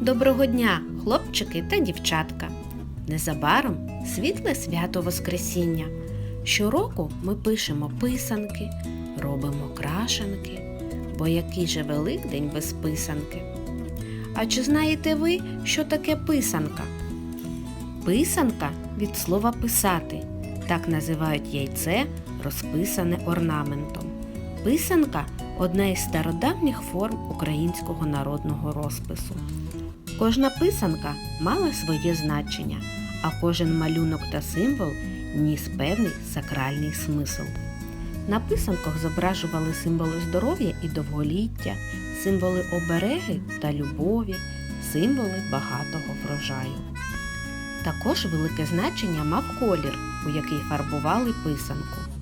Доброго дня, хлопчики та дівчатка! Незабаром світле свято Воскресіння. Щороку ми пишемо писанки, робимо крашенки, бо який же Великдень без писанки. А чи знаєте ви, що таке писанка? Писанка від слова писати. Так називають яйце, розписане орнаментом. Писанка одна із стародавніх форм українського народного розпису. Кожна писанка мала своє значення, а кожен малюнок та символ ніс певний сакральний смисл. На писанках зображували символи здоров'я і довголіття, символи обереги та любові, символи багатого врожаю. Також велике значення мав колір, у який фарбували писанку.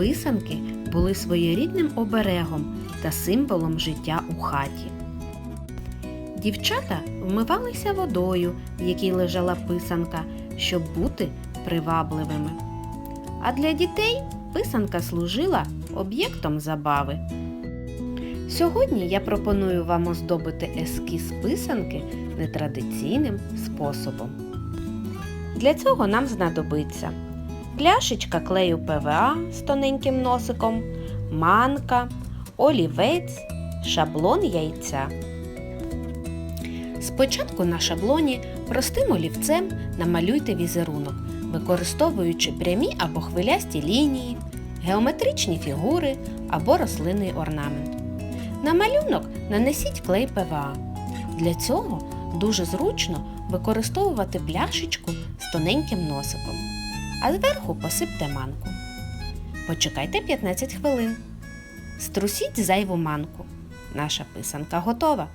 Писанки були своєрідним оберегом та символом життя у хаті. Дівчата вмивалися водою, в якій лежала писанка, щоб бути привабливими. А для дітей писанка служила об'єктом забави. Сьогодні я пропоную вам оздобити ескіз писанки нетрадиційним способом. Для цього нам знадобиться пляшечка клею ПВА з тоненьким носиком, манка, олівець, шаблон яйця. Спочатку на шаблоні простим олівцем намалюйте візерунок, використовуючи прямі або хвилясті лінії, геометричні фігури або рослинний орнамент. На малюнок нанесіть клей ПВА. Для цього дуже зручно використовувати пляшечку з тоненьким носиком, а зверху посипте манку. Почекайте 15 хвилин. Струсіть зайву манку. Наша писанка готова.